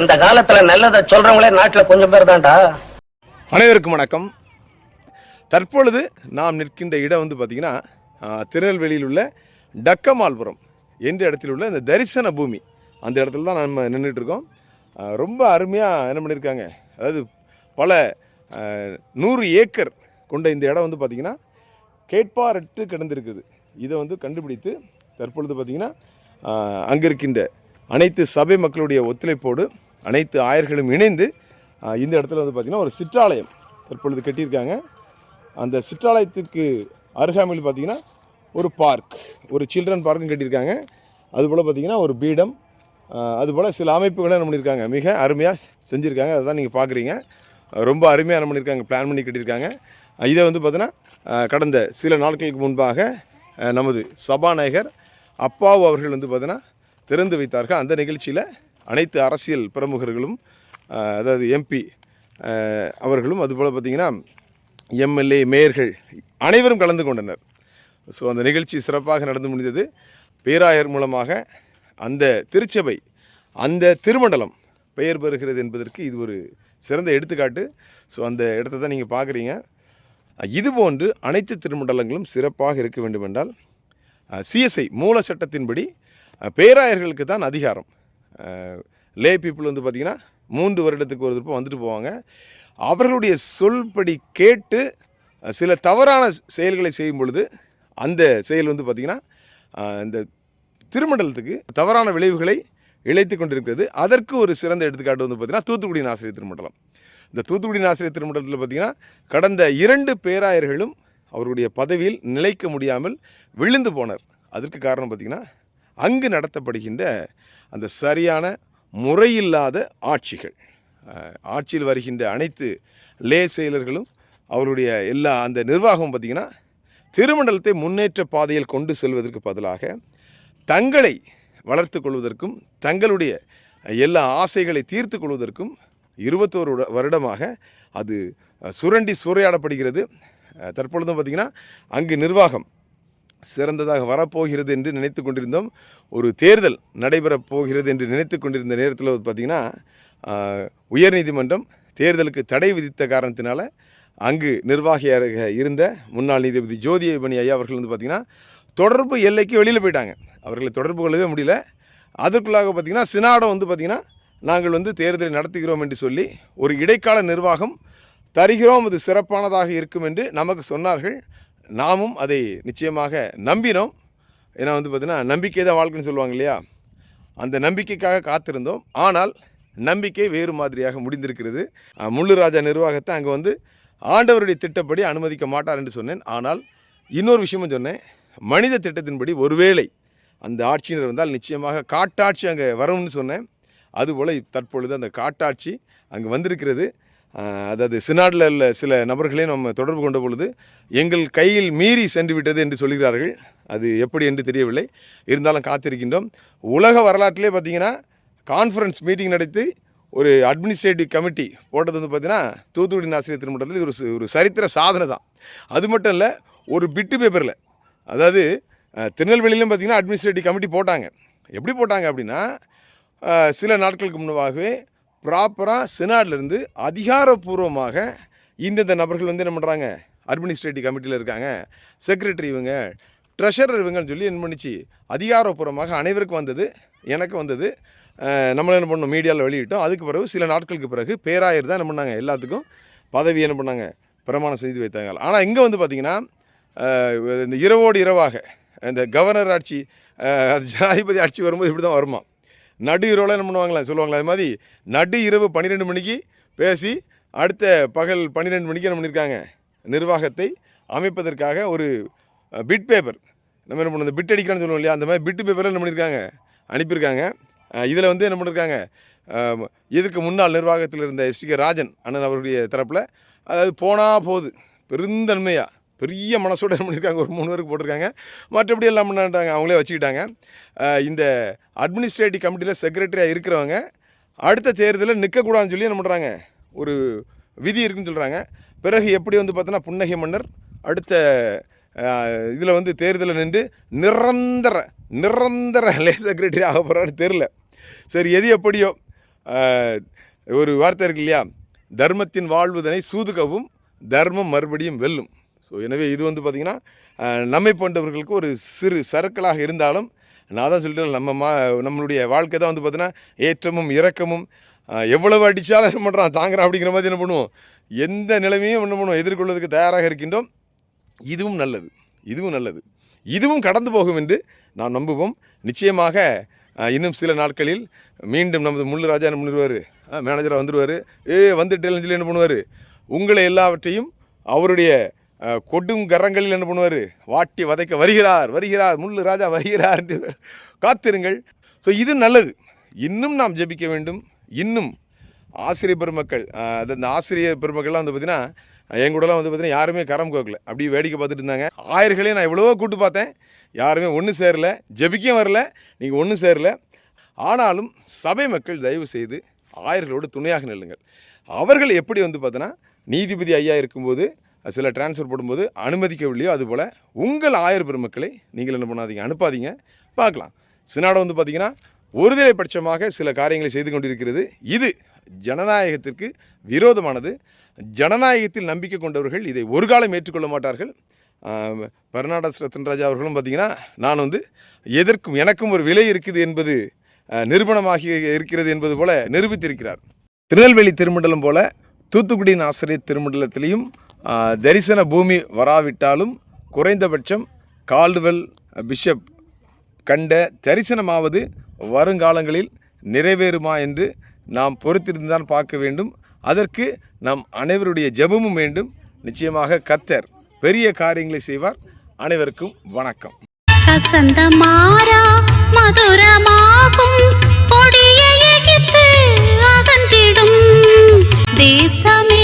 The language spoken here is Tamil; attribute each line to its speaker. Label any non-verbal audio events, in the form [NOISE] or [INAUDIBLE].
Speaker 1: இந்த காலத்துல நல்லதை சொல்றவங்களே நாட்டுல கொஞ்சம் பேர் தான்டா.
Speaker 2: அனைவருக்கும் வணக்கம். தற்பொழுது நாம் நிற்கின்ற இடம் வந்து பார்த்திங்கன்னா திருநெல்வேலியில் உள்ள டக்கமால்புரம் என்ற இடத்தில் உள்ள இந்த தரிசன பூமி. அந்த இடத்துல தான் நம்ம நின்றுட்டு இருக்கோம். ரொம்ப அருமையாக என்ன பண்ணியிருக்காங்க அதாவது பல நூறு ஏக்கர் கொண்ட இந்த இடம் வந்து பார்த்திங்கன்னா கேட்பாரட்டு கிடந்திருக்குது. இதை வந்து கண்டுபிடித்து தற்பொழுது பார்த்திங்கன்னா அங்கே இருக்கின்ற அனைத்து சபை மக்களுடைய ஒத்துழைப்போடு அனைத்து ஆயர்களும் இணைந்து இந்த இடத்துல வந்து பார்த்திங்கன்னா ஒரு சிற்றாலயம் தற்பொழுது கட்டியிருக்காங்க. அந்த சிற்றாலயத்துக்கு அருகாமையில் பார்த்திங்கன்னா ஒரு பார்க் ஒரு சில்ட்ரன் பார்க்கும் கட்டியிருக்காங்க. அதுபோல் பார்த்திங்கன்னா ஒரு பீடம் அதுபோல் சில அமைப்புகளை என்ன பண்ணியிருக்காங்க மிக அருமையாக செஞ்சுருக்காங்க. அதை தான் நீங்கள் பார்க்குறீங்க ரொம்ப அருமையாக என்ன பண்ணியிருக்காங்க பிளான் பண்ணி கட்டியிருக்காங்க. இதை வந்து பார்த்தீங்கன்னா கடந்த சில நாட்களுக்கு முன்பாக நமது சபாநாயகர் அப்பாவு அவர்கள் வந்து பார்த்தீங்கன்னா திறந்து வைத்தார்கள். அந்த நிகழ்ச்சியில் அனைத்து அரசியல் பிரமுகர்களும் அதாவது எம்பி அவர்களும் அதுபோல் பார்த்திங்கன்னா எம்எல்ஏ மேயர்கள் அனைவரும் கலந்து கொண்டனர். ஸோ அந்த நிகழ்ச்சி சிறப்பாக நடந்து முடிந்தது. பேராயர் மூலமாக அந்த திருச்சபை அந்த திருமண்டலம் பெயர் பெறுகிறது என்பதற்கு இது ஒரு சிறந்த எடுத்துக்காட்டு. ஸோ அந்த இடத்த தான் நீங்கள் பார்க்குறீங்க. இதுபோன்று அனைத்து திருமண்டலங்களும் சிறப்பாக இருக்க வேண்டுமென்றால் சிஎஸ்ஐ மூல சட்டத்தின்படி பேராயர்களுக்கு தான் அதிகாரம். லே பீப்புள் வந்து பார்த்திங்கன்னா மூன்று வருடத்துக்கு ஒரு திருப்பம் வந்துட்டு போவாங்க. அவர்களுடைய சொல்படி கேட்டு சில தவறான செயல்களை செய்யும் பொழுது அந்த செயல் வந்து பார்த்திங்கன்னா இந்த திருமண்டலத்துக்கு தவறான விளைவுகளை இழைத்து கொண்டிருக்கிறது. அதற்கு ஒரு சிறந்த எடுத்துக்காட்டு வந்து பார்த்திங்கன்னா தூத்துக்குடி ஆசிரியர் திருமண்டலம். இந்த தூத்துக்குடி ஆசிரியர் திருமண்டலத்தில் பார்த்திங்கன்னா கடந்த இரண்டு பேராயர்களும் அவருடைய பதவியில் நிலைக்க முடியாமல் விழுந்து போனர். அதற்கு காரணம் பார்த்திங்கன்னா அங்கு நடத்தப்படுகின்ற அந்த சரியான முறையில்லாத ஆட்சிகள். ஆட்சியில் வருகின்ற அனைத்து லே செயலர்களும் அவருடைய எல்லா அந்த நிர்வாகம் பார்த்திங்கன்னா திருமண்டலத்தை முன்னேற்ற பாதையில் கொண்டு செல்வதற்கு பதிலாக தங்களை வளர்த்து கொள்வதற்கும் தங்களுடைய எல்லா ஆசைகளை தீர்த்து கொள்வதற்கும் இருபத்தோரு வருட- வருடமாக அது சுரண்டி சூறையாடப்படுகிறது. தற்பொழுதும் பார்த்திங்கன்னா அங்கு நிர்வாகம் சிறந்ததாக வரப்போகிறது என்று நினைத்து கொண்டிருந்தோம். ஒரு தேர்தல் நடைபெறப் போகிறது என்று நினைத்து கொண்டிருந்த நேரத்தில் பார்த்திங்கன்னா உயர்நீதிமன்றம் தேர்தலுக்கு தடை விதித்த காரணத்தினால அங்கு நிர்வாகியாக இருந்த முன்னாள் நீதிபதி ஜோதிமணி ஐயா அவர்கள் வந்து பார்த்திங்கன்னா தொடர்பு எல்லைக்கு வெளியில் போயிட்டாங்க. அவர்களை தொடர்பு கொள்ளவே முடியல. அதற்குள்ளாக பார்த்திங்கன்னா சினாடம் வந்து பார்த்திங்கன்னா நாங்கள் வந்து தேர்தலை நடத்துகிறோம் என்று சொல்லி ஒரு இடைக்கால நிர்வாகம் தருகிறோம். அது சிறப்பானதாக இருக்கும் என்று நமக்கு சொன்னார்கள். நாமும் அதை நிச்சயமாக நம்பினோம். ஏன்னா வந்து பார்த்திங்கன்னா நம்பிக்கை தான் வாழ்க்கைன்னு சொல்லுவாங்க இல்லையா? அந்த நம்பிக்கைக்காக காத்திருந்தோம். ஆனால் நம்பிக்கை வேறு மாதிரியாக முடிந்திருக்கிறது. முள்ளுராஜா முள்ளு ராஜா நிர்வாகத்தை அங்கே வந்து ஆண்டவருடைய திட்டப்படி அனுமதிக்க மாட்டார் என்று சொன்னேன். ஆனால் இன்னொரு விஷயமும் சொன்னேன். மனித திட்டத்தின்படி ஒருவேளை அந்த ஆட்சியினர் இருந்தால் நிச்சயமாக காட்டாட்சி அங்கே வரும்னு சொன்னேன். அதுபோல் தற்பொழுது அந்த காட்டாட்சி அங்கே வந்திருக்கிறது. அதாவது சினாடில் உள்ள சில நபர்களையும் நம்ம தொடர்பு கொண்ட பொழுது எங்கள் கையில் மீறி சென்று விட்டது என்று சொல்கிறார்கள். அது எப்படி என்று தெரியவில்லை. இருந்தாலும் காத்திருக்கின்றோம். உலக வரலாற்றிலே பார்த்தீங்கன்னா கான்ஃபரன்ஸ் மீட்டிங் நடத்தி ஒரு அட்மினிஸ்ட்ரேட்டிவ் கமிட்டி போட்டது வந்து பார்த்திங்கன்னா தூத்துக்குடி ஆசிரியர் திருமணத்தில் இது ஒரு ஒரு சரித்திர சாதனை தான். அது மட்டும் இல்லை ஒரு பிட்டு பேப்பரில் அதாவது திருநெல்வேலியிலும் பார்த்தீங்கன்னா அட்மினிஸ்ட்ரேட்டிவ் கமிட்டி போட்டாங்க. எப்படி போட்டாங்க அப்படின்னா சில நாட்களுக்கு முன்னதாகவே ப்ராப்பராக சினாட்லேருந்து அதிகாரப்பூர்வமாக இந்தந்த நபர்கள் வந்து என்ன பண்ணுறாங்க அட்மினிஸ்ட்ரேட்டிவ் கமிட்டியில் இருக்காங்க. செக்ரட்டரி இவங்க ட்ரெஷரர் இவங்கன்னு சொல்லி என்ன பண்ணிச்சு? அதிகாரப்பூர்வமாக அனைவருக்கும் வந்தது எனக்கு வந்தது. அஹ், நம்மள என்ன பண்ணோம்? மீடியாவில் வெளியிட்டோம். அதுக்கு பிறகு சில நாட்களுக்கு பிறகு பேராயர் தான் என்ன பண்ணாங்க? எல்லாத்துக்கும் பதவி என்ன பண்ணாங்க? பிரமாணம் செய்து வைத்தாங்க. ஆனால் இங்கே வந்து பார்த்திங்கன்னா இந்த இரவோடு இரவாக இந்த கவர்னர் ஆட்சி அது ஜனாதிபதி ஆட்சி வரும்போது இப்படி தான் வருமா நடு இரவில் என்ன பண்ணுவாங்களா சொல்லுவாங்களா அது மாதிரி நடு இரவு பன்னிரெண்டு மணிக்கு பேசி அடுத்த பகல் பன்னிரெண்டு மணிக்கு என்ன பண்ணியிருக்காங்க நிர்வாகத்தை அமைப்பதற்காக ஒரு பிட் பேப்பர் நம்ம என்ன பண்ணோம் பிட் அடிக்கிறான்னு சொல்லுவோம் இல்லையா அந்த மாதிரி பிட்டு பேப்பரில் என்ன பண்ணியிருக்காங்க அனுப்பியிருக்காங்க. இதில் வந்து என்ன பண்ணியிருக்காங்க இதுக்கு முன்னாள் நிர்வாகத்தில் இருந்த எஸ் கே ராஜன் அண்ணன் அவருடைய தரப்பில் அதாவது போனால் போகுது பெருந்தன்மையாக பெரிய மனசோட என்ன பண்ணியிருக்காங்க? ஒரு மூணு பேருக்கு போட்டிருக்காங்க. மற்றபடி எல்லாம் பண்ணாட்டாங்க? அவங்களே வச்சுக்கிட்டாங்க. இந்த அட்மினிஸ்ட்ரேட்டிவ் கமிட்டியில் செக்ரட்டரியாக இருக்கிறவங்க அடுத்த தேர்தலில் நிற்கக்கூடாதுன்னு சொல்லி என்ன பண்ணுறாங்க ஒரு விதி இருக்குன்னு சொல்கிறாங்க பிறகு எப்படி வந்து பார்த்தோன்னா புன்னகை மன்னர் அடுத்த இதில் வந்து தேர்தலில் நின்று நிரந்தர நிரந்தர [LAUGHS] லே செக்ரட்டரி ஆக போகிறான்னு தெரில சரி எது எப்படியோ ஒரு வார்த்தை இருக்கு இல்லையா? தர்மத்தின் வாழ்வுதனை சூதுகவும் தர்மம் மறுபடியும் வெல்லும். ஸோ எனவே இது வந்து பார்த்திங்கன்னா நம்மை போன்றவர்களுக்கு ஒரு சிறு சறுக்கலாக இருந்தாலும் நான் தான் சொல்லிட்டு நம்ம மா நம்மளுடைய வாழ்க்கை தான் வந்து பார்த்தீங்கன்னா ஏற்றமும் இறக்கமும் எவ்வளவு அடித்தாலும் என்ன பண்ணுறான் தாங்குறான் அப்படிங்கிற மாதிரி என்ன பண்ணுவோம். எந்த நிலைமையும் என்ன பண்ணுவோம் எதிர்கொள்வதற்கு தயாராக இருக்கின்றோம். இதுவும் நல்லது. இதுவும் நல்லது. இதுவும் கடந்து போகும் என்று நாம் நம்புவோம். நிச்சயமாக இன்னும் சில நாட்களில் மீண்டும் நமது முள்ளு ராஜா என்ன பண்ணிடுவார் மேனேஜராக வந்துடுவார் ஏ வந்துட்டேன்னு சொல்லி என்ன பண்ணுவார்? உங்களை எல்லாவற்றையும் அவருடைய கொடும் கரங்களில் என்ன பண்ணுவார்? வாட்டி வதைக்க வருகிறார் வருகிறார் முள்ளு ராஜா வருகிறார் என்று காத்திருங்கள். ஸோ இது நல்லது. இன்னும் நாம் ஜெபிக்க வேண்டும். இன்னும் ஆசிரியர் பெருமக்கள் அது அந்த ஆசிரியர் பெருமக்கள்லாம் வந்து பார்த்திங்கன்னா என் கூடலாம் வந்து பார்த்திங்கன்னா யாருமே கரம் கோக்கல அப்படியே வேடிக்கை பார்த்துட்டு இருந்தாங்க. ஆயர்களையும் நான் எவ்வளவோ கூட்டு பார்த்தேன். யாருமே ஒன்றும் சேரல. ஜெபிக்கவும் வரல. நீங்கள் ஒன்றும் சேரல. ஆனாலும் சபை மக்கள் தயவு செய்து ஆயர்களோடு துணையாக நில்லுங்கள். அவர்கள் எப்படி வந்து பார்த்தோன்னா நீதிபதி ஐயா இருக்கும்போது சில டிரான்ஸ்ஃபர் போடும்போது அனுமதிக்கவில்லையோ அதுபோல் உங்கள் ஆயர் பெருமக்களை நீங்கள் என்ன பண்ணாதீங்க அனுப்பாதீங்க. பார்க்கலாம். சினாடம் வந்து பார்த்தீங்கன்னா ஒருதலை பட்சமாக சில காரியங்களை செய்து கொண்டிருக்கிறது. இது ஜனநாயகத்திற்கு விரோதமானது. ஜனநாயகத்தில் நம்பிக்கை கொண்டவர்கள் இதை ஒரு காலம் ஏற்றுக்கொள்ள மாட்டார்கள். பர்நாடஸ் பெர்னாடஸ் ரத்தன்ராஜா அவர்களும் பார்த்தீங்கன்னா நான் வந்து எதற்கும் எனக்கும் ஒரு விலை இருக்குது என்பது நிரூபணமாகி இருக்கிறது என்பது போல நிரூபித்திருக்கிறார். திருநெல்வேலி திருமண்டலம் போல தூத்துக்குடியின் ஆசிரியர் திருமண்டலத்திலையும் தரிசன பூமி வராவிட்டாலும் குறைந்தபட்சம் கால்டுவெல் பிஷப் கண்ட தரிசனமாவது வருங்காலங்களில் நிறைவேறுமா என்று நாம் பொறுத்திருந்தான் பார்க்க வேண்டும். அதற்கு நம் அனைவருடைய ஜெபமும் வேண்டும். நிச்சயமாக கத்தர் பெரிய காரியங்களை செய்வார். அனைவருக்கும் வணக்கம்.
Speaker 3: தேசமே